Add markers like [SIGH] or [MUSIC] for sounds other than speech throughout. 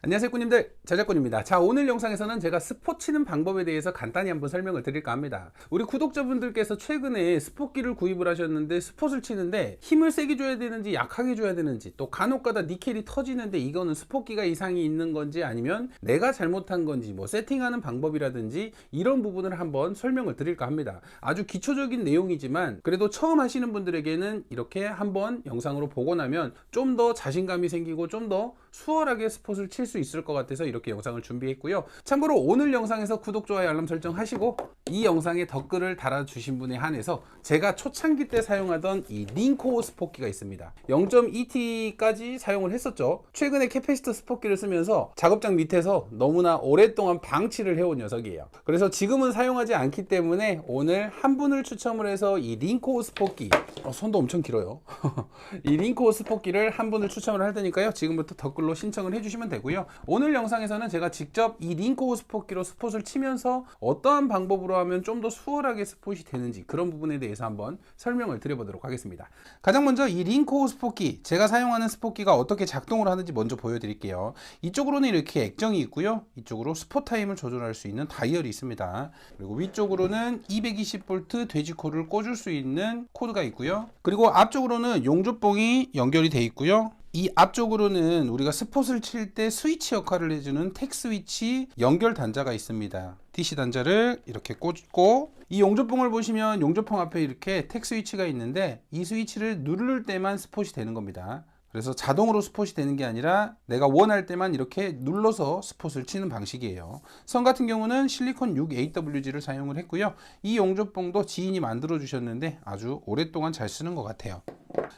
안녕하세요 꾸님들. 저작꾼입니다. 자 오늘 영상에서는 제가 스포 치는 방법에 대해서 간단히 한번 설명을 드릴까 합니다. 우리 구독자분들께서 최근에 스포기를 구입을 하셨는데 스폿을 치는데 힘을 세게 줘야 되는지 약하게 줘야 되는지 또 간혹가다 니켈이 터지는데 이거는 스포기가 이상이 있는 건지 아니면 내가 잘못한 건지 뭐 세팅하는 방법이라든지 이런 부분을 한번 설명을 드릴까 합니다. 아주 기초적인 내용이지만 그래도 처음 하시는 분들에게는 이렇게 한번 영상으로 보고 나면 좀 더 자신감이 생기고 좀 더 수월하게 스폿을 칠수 있을 것 같아서 이렇게 영상을 준비했고요. 참고로 오늘 영상에서 구독, 좋아요, 알람 설정 하시고 이 영상에 댓글을 달아주신 분에 한해서 제가 초창기 때 사용하던 이 링코 스포키가 있습니다. 0.2T까지 사용을 했었죠. 최근에 캐패시터 스포키를 쓰면서 작업장 밑에서 너무나 오랫동안 방치를 해온 녀석이에요. 그래서 지금은 사용하지 않기 때문에 오늘 한 분을 추첨을 해서 이 링코 스포키 어, 손도 엄청 길어요. [LAUGHS] 이 링코 스포키를 한 분을 추첨을 할 테니까요. 지금부터 댓글로 신청을 해주시면 되고요. 오늘 영상에서는 제가 직접 이 링코 스포키로 스폿을 치면서 어떠한 방법으로 하면 좀 더 수월하게 스폿이 되는지 그런 부분에 대해서 한번 설명을 드려보도록 하겠습니다. 가장 먼저 이 링코 스포키 제가 사용하는 스포키가 어떻게 작동을 하는지 먼저 보여드릴게요. 이쪽으로는 이렇게 액정이 있고요. 이쪽으로 스포 타임을 조절할 수 있는 다이얼이 있습니다. 그리고 위쪽으로는 220V 돼지코를 꽂을 수 있는 코드가 있고요. 그리고 앞쪽으로는 용접봉이 연결이 돼 있고요. 이 앞쪽으로는 우리가 스폿을 칠 때 스위치 역할을 해주는 텍 스위치 연결 단자가 있습니다. DC 단자를 이렇게 꽂고 이 용접봉을 보시면 용접봉 앞에 이렇게 텍 스위치가 있는데 이 스위치를 누를 때만 스폿이 되는 겁니다. 그래서 자동으로 스폿이 되는 게 아니라 내가 원할 때만 이렇게 눌러서 스폿을 치는 방식이에요. 선 같은 경우는 실리콘 6AWG를 사용을 했고요. 이 용접봉도 지인이 만들어 주셨는데 아주 오랫동안 잘 쓰는 것 같아요.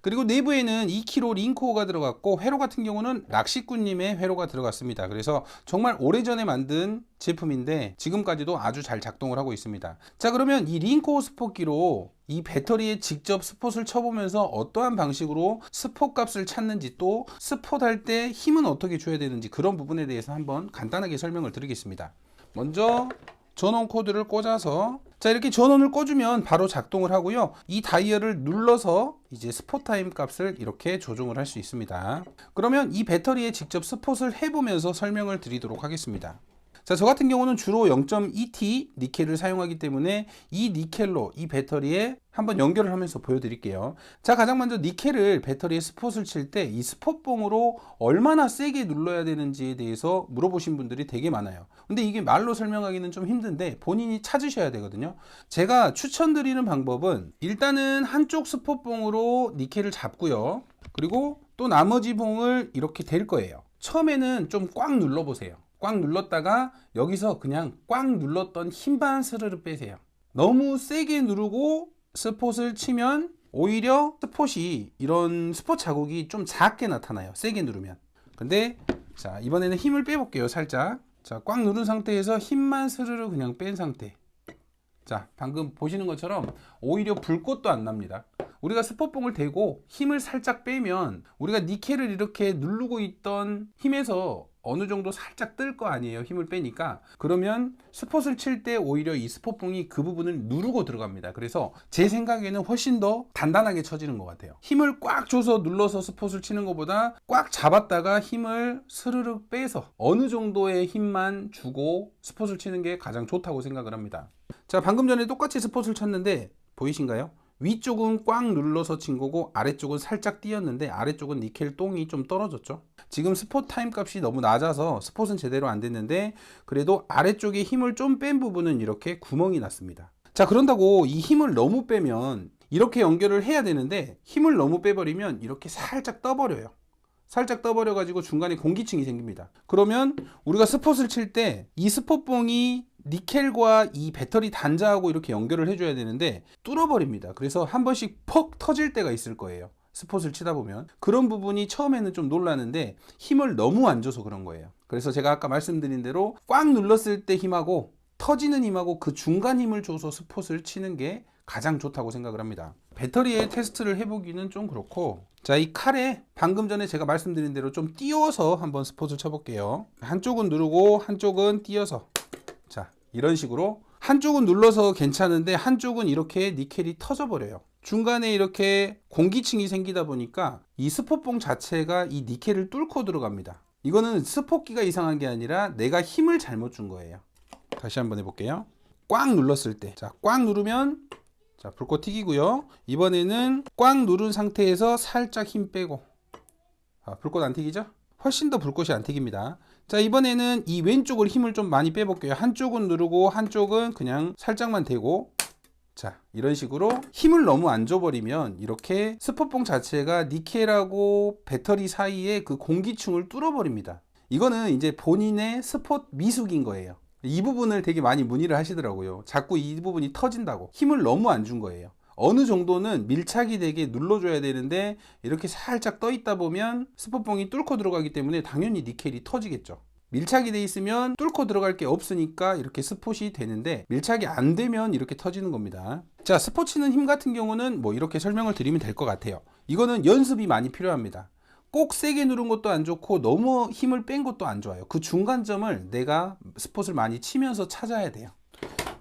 그리고 내부에는 2kg 링코어가 들어갔고 회로 같은 경우는 락시꾼님의 회로가 들어갔습니다. 그래서 정말 오래전에 만든 제품인데 지금까지도 아주 잘 작동을 하고 있습니다. 자 그러면 이 링코어 스포키로 이 배터리에 직접 스폿을 쳐보면서 어떠한 방식으로 스폿 값을 찾는지 또 스폿 할 때 힘은 어떻게 줘야 되는지 그런 부분에 대해서 한번 간단하게 설명을 드리겠습니다. 먼저 전원 코드를 꽂아서 자 이렇게 전원을 꽂으면 바로 작동을 하고요. 이 다이얼을 눌러서 이제 스포 타임 값을 이렇게 조정을 할 수 있습니다. 그러면 이 배터리에 직접 스폿을 해보면서 설명을 드리도록 하겠습니다 자, 저 같은 경우는 주로 0.2T 니켈을 사용하기 때문에 이 니켈로 이 배터리에 한번 연결을 하면서 보여드릴게요. 자, 가장 먼저 니켈을 배터리에 스폿을 칠 때 이 스폿봉으로 얼마나 세게 눌러야 되는지에 대해서 물어보신 분들이 되게 많아요. 근데 이게 말로 설명하기는 좀 힘든데 본인이 찾으셔야 되거든요. 제가 추천드리는 방법은 일단은 한쪽 스폿봉으로 니켈을 잡고요. 그리고 또 나머지 봉을 이렇게 댈 거예요. 처음에는 좀 꽉 눌러보세요. 꽉 눌렀다가 여기서 그냥 꽉 눌렀던 힘반 스르르 빼세요. 너무 세게 누르고 스폿을 치면 오히려 스폿이 이런 스폿 자국이 좀 작게 나타나요. 세게 누르면. 근데 자 이번에는 힘을 빼볼게요. 살짝. 자꽉 누른 상태에서 힘만 스르르 그냥 뺀 상태. 자 방금 보시는 것처럼 오히려 불꽃도 안 납니다. 우리가 스폿봉을 대고 힘을 살짝 빼면 우리가 니켈을 이렇게 누르고 있던 힘에서 어느 정도 살짝 뜰 거 아니에요. 힘을 빼니까. 그러면 스폿을 칠 때 오히려 이 스폿봉이 그 부분을 누르고 들어갑니다. 그래서 제 생각에는 훨씬 더 단단하게 쳐지는 것 같아요. 힘을 꽉 줘서 눌러서 스폿을 치는 것보다 꽉 잡았다가 힘을 스르르 빼서 어느 정도의 힘만 주고 스폿을 치는 게 가장 좋다고 생각을 합니다. 자, 방금 전에 똑같이 스폿을 쳤는데 보이신가요? 위쪽은 꽉 눌러서 친 거고 아래쪽은 살짝 띄었는데 아래쪽은 니켈 똥이 좀 떨어졌죠. 지금 스폿 타임 값이 너무 낮아서 스폿은 제대로 안 됐는데 그래도 아래쪽에 힘을 좀 뺀 부분은 이렇게 구멍이 났습니다. 자 그런다고 이 힘을 너무 빼면 이렇게 연결을 해야 되는데 힘을 너무 빼버리면 이렇게 살짝 떠버려요. 살짝 떠버려 가지고 중간에 공기층이 생깁니다. 그러면 우리가 스폿을 칠 때 이 스폿봉이 니켈과 이 배터리 단자하고 이렇게 연결을 해줘야 되는데 뚫어버립니다. 그래서 한 번씩 퍽 터질 때가 있을 거예요. 스폿을 치다 보면 그런 부분이 처음에는 좀 놀라는데 힘을 너무 안 줘서 그런 거예요. 그래서 제가 아까 말씀드린 대로 꽉 눌렀을 때 힘하고 터지는 힘하고 그 중간 힘을 줘서 스폿을 치는 게 가장 좋다고 생각을 합니다. 배터리에 테스트를 해보기는 좀 그렇고 자 이 칼에 방금 전에 제가 말씀드린 대로 좀 띄워서 한번 스폿을 쳐볼게요. 한쪽은 누르고 한쪽은 띄어서 자 이런 식으로 한쪽은 눌러서 괜찮은데 한쪽은 이렇게 니켈이 터져버려요. 중간에 이렇게 공기층이 생기다 보니까 이 스폿봉 자체가 이 니켈을 뚫고 들어갑니다. 이거는 스포기가 이상한 게 아니라 내가 힘을 잘못 준 거예요. 다시 한번 해볼게요. 꽉 눌렀을 때, 자, 꽉 누르면 자, 불꽃 튀기고요. 이번에는 꽉 누른 상태에서 살짝 힘 빼고. 아, 불꽃 안 튀기죠? 훨씬 더 불꽃이 안 튀깁니다. 자, 이번에는 이 왼쪽을 힘을 좀 많이 빼볼게요. 한쪽은 누르고 한쪽은 그냥 살짝만 대고. 자, 이런 식으로 힘을 너무 안 줘버리면 이렇게 스포뽕 자체가 니켈하고 배터리 사이에 그 공기층을 뚫어버립니다. 이거는 이제 본인의 스폿 미숙인 거예요. 이 부분을 되게 많이 문의를 하시더라고요. 자꾸 이 부분이 터진다고. 힘을 너무 안 준 거예요. 어느 정도는 밀착이 되게 눌러줘야 되는데 이렇게 살짝 떠 있다 보면 스포뽕이 뚫고 들어가기 때문에 당연히 니켈이 터지겠죠. 밀착이 돼 있으면 뚫고 들어갈 게 없으니까 이렇게 스폿이 되는데 밀착이 안 되면 이렇게 터지는 겁니다. 자, 스포 치는 힘 같은 경우는 뭐 이렇게 설명을 드리면 될 것 같아요. 이거는 연습이 많이 필요합니다. 꼭 세게 누른 것도 안 좋고 너무 힘을 뺀 것도 안 좋아요. 그 중간점을 내가 스폿을 많이 치면서 찾아야 돼요.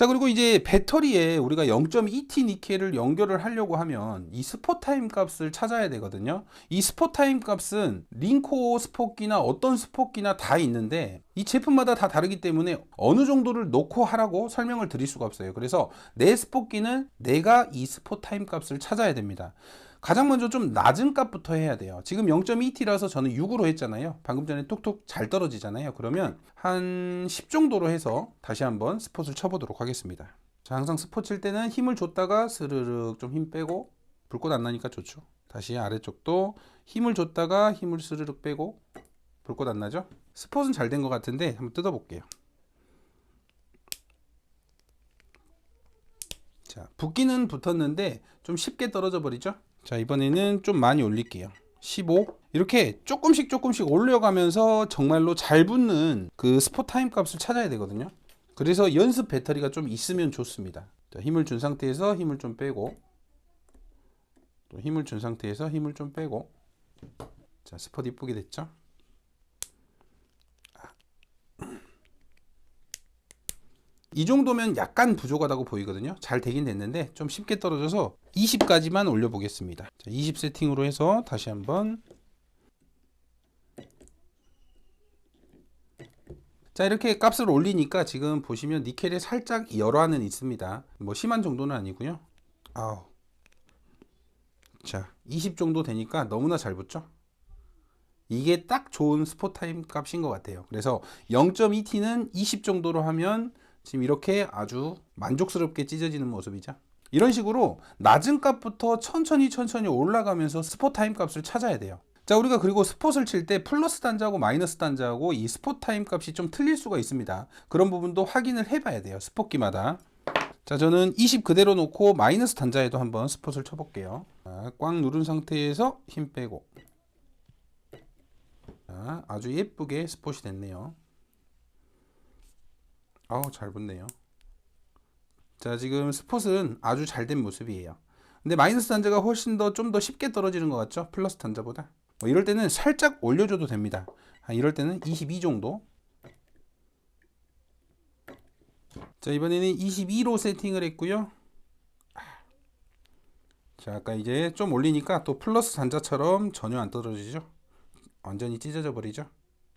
자 그리고 이제 배터리에 우리가 0.2T 니켈을 연결을 하려고 하면 이 스포 타임 값을 찾아야 되거든요. 이 스포 타임 값은 링코 스포기나 어떤 스포기나 다 있는데 이 제품마다 다 다르기 때문에 어느 정도를 놓고 하라고 설명을 드릴 수가 없어요. 그래서 내 스포기는 내가 이 스포 타임 값을 찾아야 됩니다 가장 먼저 좀 낮은 값부터 해야 돼요. 지금 0.2T라서 저는 6으로 했잖아요. 방금 전에 톡톡 잘 떨어지잖아요. 그러면 한 10 정도로 해서 다시 한번 스폿을 쳐보도록 하겠습니다. 자, 항상 스폿 칠 때는 힘을 줬다가 스르륵 좀 힘 빼고 불꽃 안 나니까 좋죠. 다시 아래쪽도 힘을 줬다가 힘을 스르륵 빼고 불꽃 안 나죠? 스폿은 잘된 것 같은데 한번 뜯어 볼게요. 자, 붓기는 붙었는데 좀 쉽게 떨어져 버리죠? 자 이번에는 좀 많이 올릴게요. 15 이렇게 조금씩 조금씩 올려가면서 정말로 잘 붙는 그 스포 타임 값을 찾아야 되거든요. 그래서 연습 배터리가 좀 있으면 좋습니다. 자, 힘을 준 상태에서 힘을 좀 빼고 또 힘을 준 상태에서 힘을 좀 빼고. 자 스폿 이쁘게 됐죠 이 정도면 약간 부족하다고 보이거든요. 잘 되긴 됐는데 좀 쉽게 떨어져서 20까지만 올려 보겠습니다. 자, 20 세팅으로 해서 다시 한번 자 이렇게 값을 올리니까 지금 보시면 니켈에 살짝 열화는 있습니다. 뭐 심한 정도는 아니고요. 아우 자20 정도 되니까 너무나 잘 붙죠. 이게 딱 좋은 스포타임 값인 것 같아요. 그래서 0.2T는 20 정도로 하면 지금 이렇게 아주 만족스럽게 찢어지는 모습이죠. 이런 식으로 낮은 값부터 천천히 천천히 올라가면서 스포 타임 값을 찾아야 돼요. 자, 우리가 그리고 스폿을 칠 때 플러스 단자하고 마이너스 단자하고 이 스포 타임 값이 좀 틀릴 수가 있습니다. 그런 부분도 확인을 해봐야 돼요. 스폿기마다. 자, 저는 20 그대로 놓고 마이너스 단자에도 한번 스폿을 쳐볼게요. 자, 꽉 누른 상태에서 힘 빼고. 자, 아주 예쁘게 스폿이 됐네요. 아우 잘 붙네요. 자 지금 스폿은 아주 잘 된 모습이에요. 근데 마이너스 단자가 훨씬 더 좀 더 쉽게 떨어지는 것 같죠? 플러스 단자보다? 뭐 이럴 때는 살짝 올려줘도 됩니다. 아, 이럴 때는 22 정도? 자 이번에는 22로 세팅을 했고요. 자 아까 이제 좀 올리니까 또 플러스 단자처럼 전혀 안 떨어지죠? 완전히 찢어져 버리죠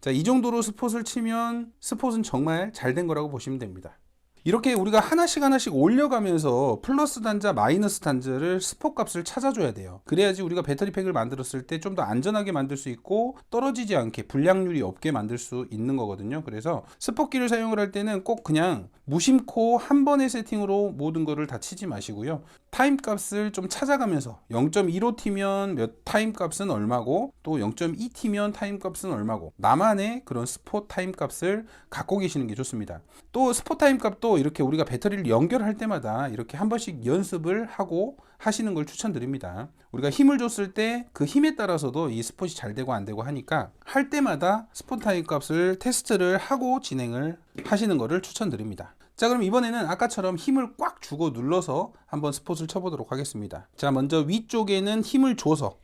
자, 이 정도로 스폿을 치면 스폿은 정말 잘 된 거라고 보시면 됩니다. 이렇게 우리가 하나씩 하나씩 올려가면서 플러스 단자, 마이너스 단자를 스포 값을 찾아줘야 돼요. 그래야지 우리가 배터리팩을 만들었을 때 좀 더 안전하게 만들 수 있고 떨어지지 않게 불량률이 없게 만들 수 있는 거거든요. 그래서 스포기를 사용을 할 때는 꼭 그냥 무심코 한 번의 세팅으로 모든 거를 다 치지 마시고요. 타임 값을 좀 찾아가면서 0.15T면 몇 타임 값은 얼마고 또 0.2T면 타임 값은 얼마고 나만의 그런 스포 타임 값을 갖고 계시는 게 좋습니다. 또 스포 타임 값도 이렇게 우리가 배터리를 연결할 때마다 이렇게 한 번씩 연습을 하고 하시는 걸 추천드립니다. 우리가 힘을 줬을 때 그 힘에 따라서도 이 스폿이 잘 되고 안 되고 하니까 할 때마다 스폿 타임 값을 테스트를 하고 진행을 하시는 것을 추천드립니다. 자 그럼 이번에는 아까처럼 힘을 꽉 주고 눌러서 한번 스폿을 쳐보도록 하겠습니다. 자 먼저 위쪽에는 힘을 줘서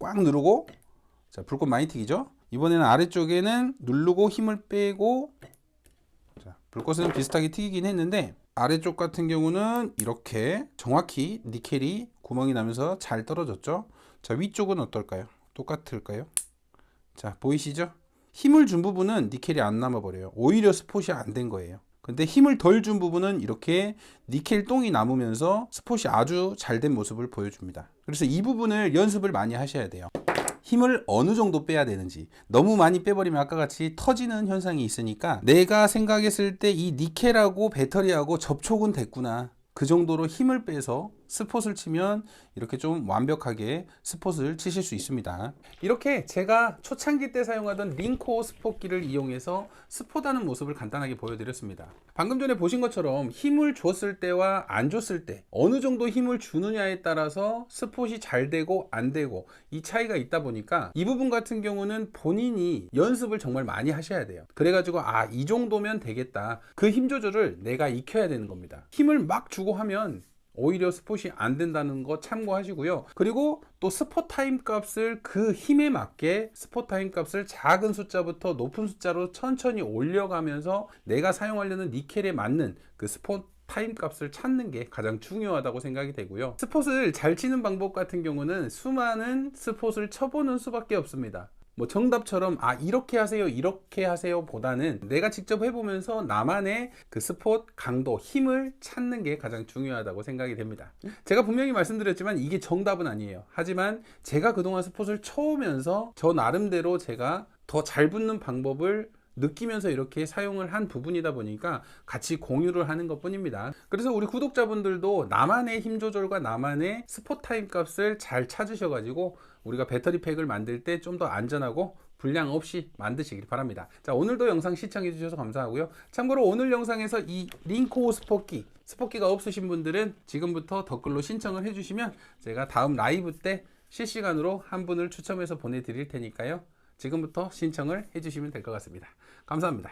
꽉 누르고 자 불꽃 많이 튀기죠? 이번에는 아래쪽에는 누르고 힘을 빼고 자, 불꽃은 비슷하게 튀기긴 했는데 아래쪽 같은 경우는 이렇게 정확히 니켈이 구멍이 나면서 잘 떨어졌죠 자 위쪽은 어떨까요 똑같을까요 자 보이시죠 힘을 준 부분은 니켈이 안 남아 버려요. 오히려 스폿이 안 된 거예요. 근데 힘을 덜 준 부분은 이렇게 니켈 똥이 남으면서 스폿이 아주 잘 된 모습을 보여줍니다. 그래서 이 부분을 연습을 많이 하셔야 돼요. 힘을 어느 정도 빼야 되는지 너무 많이 빼버리면 아까 같이 터지는 현상이 있으니까 내가 생각했을 때 이 니켈하고 배터리하고 접촉은 됐구나 그 정도로 힘을 빼서 스폿을 치면 이렇게 좀 완벽하게 스폿을 치실 수 있습니다. 이렇게 제가 초창기 때 사용하던 링코 스폿기를 이용해서 스폿하는 모습을 간단하게 보여드렸습니다. 방금 전에 보신 것처럼 힘을 줬을 때와 안 줬을 때 어느 정도 힘을 주느냐에 따라서 스폿이 잘 되고 안 되고 이 차이가 있다 보니까 이 부분 같은 경우는 본인이 연습을 정말 많이 하셔야 돼요. 그래가지고 아 이 정도면 되겠다. 그 힘 조절을 내가 익혀야 되는 겁니다. 힘을 막 주고 하면 오히려 스폿이 안 된다는 거 참고하시고요. 그리고 또 스폿 타임 값을 그 힘에 맞게 스폿 타임 값을 작은 숫자부터 높은 숫자로 천천히 올려가면서 내가 사용하려는 니켈에 맞는 그 스폿 타임 값을 찾는 게 가장 중요하다고 생각이 되고요. 스폿을 잘 치는 방법 같은 경우는 수많은 스폿을 쳐보는 수밖에 없습니다. 뭐 정답처럼 아 이렇게 하세요 이렇게 하세요 보다는 내가 직접 해보면서 나만의 그 스폿 강도 힘을 찾는 게 가장 중요하다고 생각이 됩니다. 제가 분명히 말씀드렸지만 이게 정답은 아니에요. 하지만 제가 그동안 스폿을 쳐오면서 저 나름대로 제가 더 잘 붙는 방법을 느끼면서 이렇게 사용을 한 부분이다 보니까 같이 공유를 하는 것 뿐입니다. 그래서 우리 구독자분들도 나만의 힘 조절과 나만의 스포 타임 값을 잘 찾으셔가지고 우리가 배터리 팩을 만들 때 좀 더 안전하고 불량 없이 만드시길 바랍니다. 자, 오늘도 영상 시청해 주셔서 감사하고요. 참고로 오늘 영상에서 이 링코 스포키, 스포키가 없으신 분들은 지금부터 댓글로 신청을 해 주시면 제가 다음 라이브 때 실시간으로 한 분을 추첨해서 보내드릴 테니까요. 지금부터 신청을 해주시면 될 것 같습니다. 감사합니다.